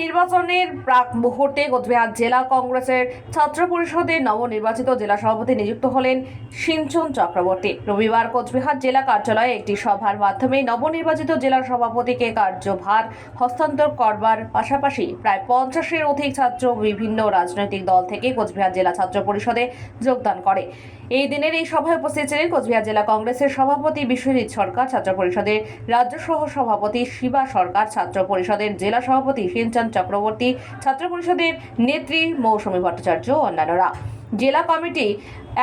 নির্বাচনের প্রাক মুহূর্তে কোচবিহার জেলা কংগ্রেসের ছাত্র পরিষদের নবনির্বাচিত জেলা সভাপতি নিযুক্ত হলেন সিঞ্চন চক্রবর্তী। রবিবার কোচবিহার জেলা কার্যালয়ে একটি সভার মাধ্যমে নবনির্বাচিত জেলা সভাপতিকে কার্যভার হস্তান্তর করবার পাশাপাশি প্রায় পঞ্চাশের অধিক ছাত্র বিভিন্ন রাজনৈতিক দল থেকে কোচবিহার জেলা ছাত্র পরিষদে যোগদান করে। এই দিনের এই সভায় উপস্থিত ছিলেন কোচবিহার জেলা কংগ্রেসের সভাপতি বিশ্বজিৎ সরকার, ছাত্র পরিষদের রাজ্য সহ সভাপতি শিবা সরকার, ছাত্র পরিষদের জেলা সভাপতি সিনচান চক্রবর্তী, ছাত্র পরিষদের নেত্রী মৌসুমী ভট্টাচার্য অন্যান্যরা। জেলা কমিটি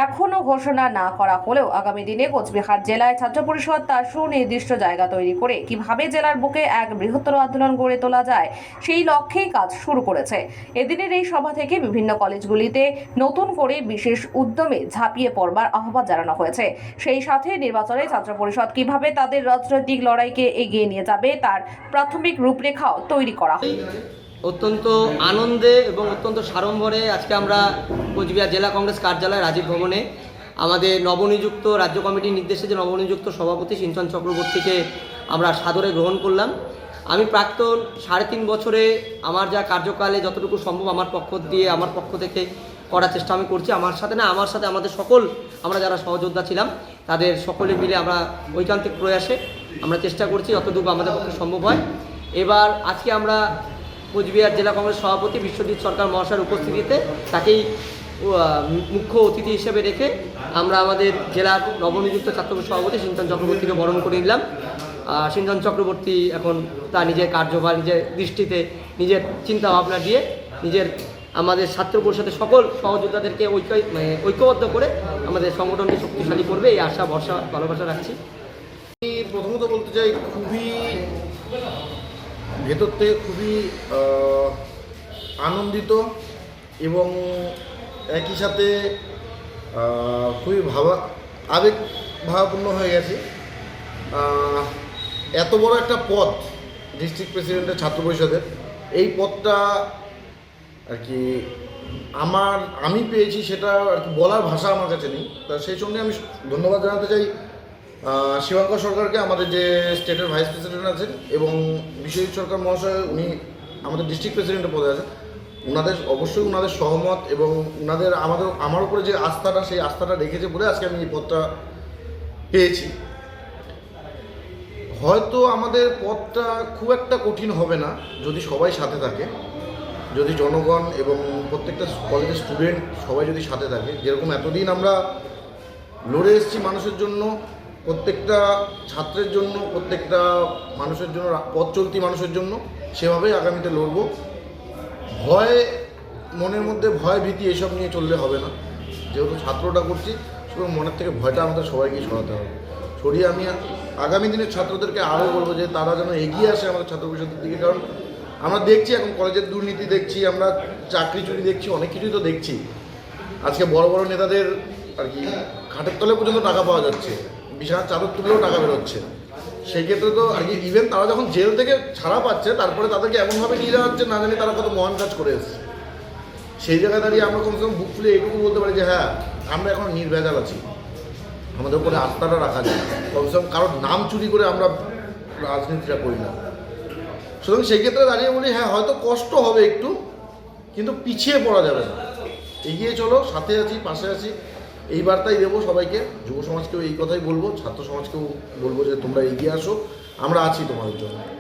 এখনও ঘোষণা না করা হলেও আগামী দিনে কোচবিহার জেলায় ছাত্র পরিষদ তার সুনির্দিষ্ট জায়গা তৈরি করে কীভাবে জেলার বুকে এক বৃহত্তর আন্দোলন গড়ে তোলা যায় সেই লক্ষ্যেই কাজ শুরু করেছে। এদিনের এই সভা থেকে বিভিন্ন কলেজগুলিতে নতুন করে বিশেষ উদ্যমে ঝাঁপিয়ে পড়বার আহ্বান জানানো হয়েছে। সেই সাথে নির্বাচনে ছাত্র পরিষদ কীভাবে তাদের রাজনৈতিক লড়াইকে এগিয়ে নিয়ে যাবে তার প্রাথমিক রূপরেখাও তৈরি করা অত্যন্ত আনন্দে এবং অত্যন্ত সাড়ম্বরে আজকে আমরা কোচবিহার জেলা কংগ্রেস কার্যালয় রাজীব ভবনে আমাদের নবনিযুক্ত রাজ্য কমিটির নির্দেশে যে নবনিযুক্ত সভাপতি সিঞ্চন চক্রবর্তীকে আমরা সাদরে গ্রহণ করলাম। আমি প্রাক্তন সাড়ে তিন বছরে আমার যা কার্যকালে যতটুকু সম্ভব আমার পক্ষ দিয়ে, আমার পক্ষ থেকে করার চেষ্টা আমি করছি। আমার সাথে না, আমার সাথে আমাদের সকল, আমরা যারা সহযোদ্ধা ছিলাম, তাদের সকলে মিলে আমরা ঐকান্তিক প্রয়াসে আমরা চেষ্টা করছি, যতটুকু আমাদের পক্ষে সম্ভব হয়। এবার আজকে আমরা কোচবিহার জেলা কংগ্রেস সভাপতি বিশ্বজিৎ সরকার মহাশয়ের উপস্থিতিতে তাকেই মুখ্য অতিথি হিসেবে রেখে আমরা আমাদের জেলার নবনিযুক্ত ছাত্র সভাপতি সিঞ্চন চক্রবর্তীকে বরণ করে নিলাম। সিঞ্চন চক্রবর্তী এখন তার নিজের কার্যভার, নিজের দৃষ্টিতে, নিজের চিন্তা ভাবনা দিয়ে নিজের আমাদের ছাত্র পরিষদের সকল সহযোদ্ধাদেরকে ঐক্য মানে ঐক্যবদ্ধ করে আমাদের সংগঠনকে শক্তিশালী করবে, এই আশা, ভরসা, ভালোবাসা রাখছি। প্রথমত বলতে চাই, খুবই ভেতর থেকে খুবই আনন্দিত এবং একই সাথে খুবই ভাবা, আবেগ ভাবাপূর্ণ হয়ে গেছে। এত বড় একটা পদ ডিস্ট্রিক্ট প্রেসিডেন্টের ছাত্র পরিষদের, এই পদটা আর কি আমার, আমি পেয়েছি সেটা আর কি বলার ভাষা আমার কাছে নেই। তা সেই সঙ্গে আমি ধন্যবাদ জানাতে চাই শিবাঙ্কর সরকারকে, আমাদের যে স্টেটের ভাইস প্রেসিডেন্ট আছেন এবং বিশ্বজিৎ সরকার মহাশয়, উনি আমাদের ডিস্ট্রিক্ট প্রেসিডেন্টের পদে আছেন। ওনাদের অবশ্যই ওনাদের সহমত এবং ওনাদের আমাদের, আমার উপরে যে আস্থাটা, সেই আস্থাটা রেখেছে বলে আজকে আমি এই পদটা পেয়েছি। হয়তো আমাদের পথটা খুব একটা কঠিন হবে না, যদি সবাই সাথে থাকে। যদি জনগণ এবং প্রত্যেকটা কলেজের স্টুডেন্ট সবাই যদি সাথে থাকে, যেরকম এতদিন আমরা লড়ে এসেছি মানুষের জন্য, প্রত্যেকটা ছাত্রের জন্য, প্রত্যেকটা মানুষের জন্য, পথ চলতি মানুষের জন্য, সেভাবেই আগামীতে লড়ব। ভয়, মনের মধ্যে ভয়, ভীতি এসব নিয়ে চললে হবে না। যেহেতু ছাত্রটা করছি, সুতরাং মনের থেকে ভয়টা আমাদের সবাইকে সরাতে হবে। সরিয়ে আমি আগামী দিনের ছাত্রদেরকে আরও বলব যে তারা যেন এগিয়ে আসে আমাদের ছাত্র পরিষদের দিকে, কারণ আমরা দেখছি এখন কলেজের দুর্নীতি দেখছি, আমরা চাকরি চুরি দেখছি, অনেক কিছুই তো দেখছি। আজকে বড় বড় নেতাদের আর কি, খাটের তলে পর্যন্ত টাকা পাওয়া যাচ্ছে বিশাল চাদর তুলেও টাকা বেরোচ্ছে সেই ক্ষেত্রে তো আর কি ইভেন তারা যখন জেল থেকে ছাড়া পাচ্ছে, তারপরে তাদেরকে এমনভাবে নিয়ে যাওয়া হচ্ছে না জানি তারা কত মহান কাজ করে এসেছে। সেই জায়গায় দাঁড়িয়ে আমরা কমসে কম বুক ফুলে এইটুকু বলতে পারি যে হ্যাঁ আমরা এখন নির্ভেজাল আছি। আমাদের উপরে আস্থাটা রাখা যায়। কমসে কম কারোর নাম চুরি করে আমরা রাজনীতিটা করি না। সুতরাং সেই ক্ষেত্রে দাঁড়িয়ে বলি হ্যাঁ হয়তো কষ্ট হবে একটু, কিন্তু পিছিয়ে পড়া যাবে না। এগিয়ে চলো, সাথে আছি, পাশে আছি। এই বার্তাই দেবো সবাইকে। যুব সমাজকেও এই কথাই বলব, ছাত্র সমাজকেও বলব যে তোমরা এগিয়ে আসো। আমরা আছি তোমাদের জন্য।